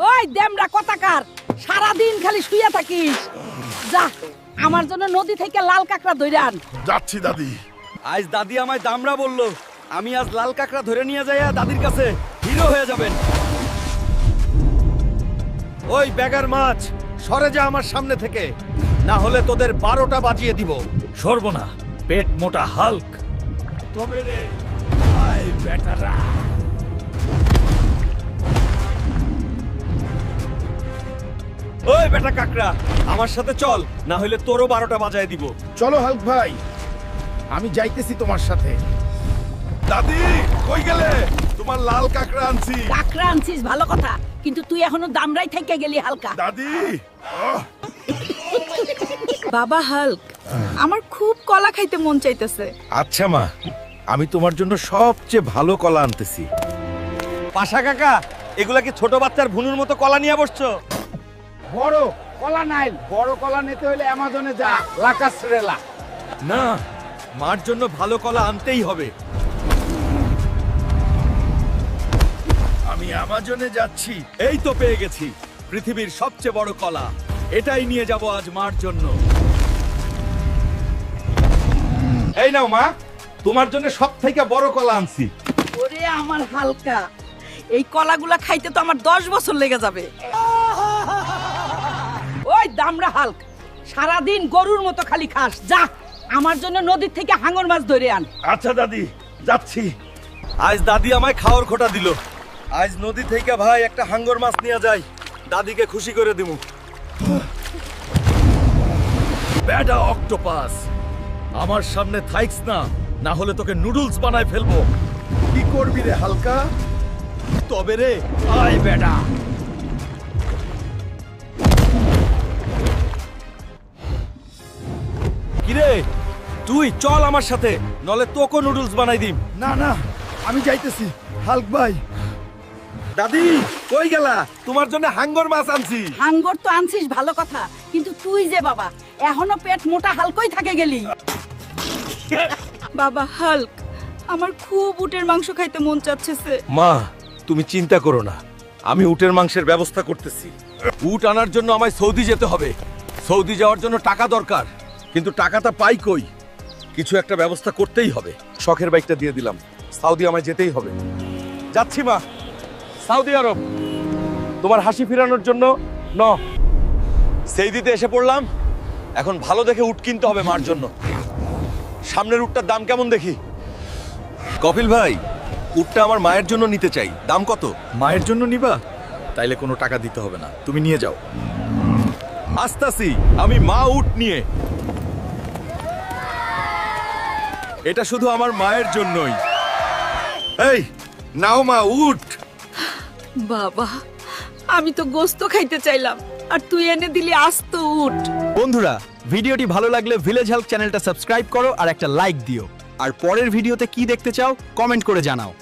ওই দেমরা কথাকার? সারাদিন খালি শুয়ে থাকিস। যা আমার জন্য নদী থেকে লাল কাঁকড়া ধরে আন। যাচ্ছি দাদি। আজ দাদি আমায় দামরা বলল আমি আজ লাল কাকড়া ধরে নিয়ে যাই দাদির কাছে হিরো হয়ে যাবেন। ওই ব্যাগার মাছ সরে যা আমার সামনে থেকে। না হলে তোদের বারোটা বাজিয়ে দিব। সরব না পেট মোটা হাল্ক। তবে রে আয় বেটা কাকড়া আমার সাথে চল না হলে তোরও বারোটা বাজায় দিব। চলো হাল্ক ভাই আমি যাইতেছি তোমার সাথে। দাদি কই গেলে? তোমার লাল কাকড়া আনছি। কাঁকড়া আনছিস ভালো কথা। কিন্তু তুই এখনও দামরাই থেকে গেলি হালকা। দাদি বাবা হাল্ক আমার খুব কলা খাইতে মন চাইতেছে। আচ্ছা মা আমি তোমার জন্য সবচেয়ে ভালো কলা আনতেছি। পাশা কাকা এগুলা কি ছোট বাচ্চার ভুনুর মতো কলা নিয়ে বসছো? বড় কলা নাই বড় কলা নিতে হলে অ্যামাজনে যা লাকাসরেলা না মার জন্য ভালো কলা আনতেই হবে। আমি আমাজনে যাচ্ছি। এই তো পেয়ে গেছি পৃথিবীর সবচেয়ে বড় কলা। এটাই নিয়ে যাব আজ মার জন্য। এই নাও মা তোমার জন্য সব থেকে বড় কলা আনছি। ওরে আমার হালকা। এই কলাগুলা খাইতে তো আমার দশ বছর লেগে যাবে। ওই দামরা হালক। সারাদিন গরুর মতো খালি খাস। যা আমার জন্য নদীর থেকে হাঙর মাছ ধরে আন। আচ্ছা দাদি যাচ্ছি। আজ দাদি আমায় খাওয়ার খোটা দিল। আজ নদী থেকে ভাই একটা হাঙ্গর মাছ নিয়ে যাই দাদিকে খুশি করে দিমু। ব্যাডা অক্টোপাস। আমার সামনে থাইক্স না না হলে তোকে নুডলস বানায় ফেলব। কি করবি রে হালকা? তবে রে আয় বেডা তুই চল আমার সাথে নলে তোকে নুডলস বানাই দিম। না না আমি যাইতেছি। হাল্ক ভাই। দাদি কই গেলা? তোমার জন্য হাঙ্গর মাছ আনছি। হাঙ্গর তো আনছিস ভালো কথা। কিন্তু তুই যে বাবা এখনও পেট মোটা হালকই থাকে গেলি। বাবা হাল্ক আমার খুব উটের মাংস খাইতে মন চাচ্ছে মা তুমি চিন্তা করো না। আমি উটের মাংসের ব্যবস্থা করতেছি। উট আনার জন্য আমায় সৌদি যেতে হবে। সৌদি যাওয়ার জন্য টাকা দরকার। কিন্তু টাকাটা পাই কই? কিছু একটা ব্যবস্থা করতেই হবে। শখের বাইকটা দিয়ে দিলাম। সাউদি আমায় যেতেই হবে। যাচ্ছি মা। Saudi Arab. তোমার হাসি ফেরানোর জন্য ন। সেই দিতে এসে পড়লাম। এখন ভালো দেখে উট কিনতে হবে মার জন্য। সামনের উটটার দাম কেমন দেখি? কপিল ভাই উটটা আমার মায়ের জন্য নিতে চাই। দাম কত? মায়ের জন্য নিবা? তাইলে কোনো টাকা দিতে হবে না। তুমি নিয়ে যাও। আসতাছি আমি মা উট নিয়ে এটা শুধু আমার মায়ের জন্যই। এই নাও মা উঠ। বাবা আমি তো গোস্ত খাইতে চাইলাম আর তুই এনে দিলি আস্ত উঠ বন্ধুরা ভিডিওটি ভালো লাগলে ভিলেজ হেল্প চ্যানেলটা সাবস্ক্রাইব করো আর একটা লাইক দিও। আর পরের ভিডিওতে কি দেখতে চাও কমেন্ট করে জানাও।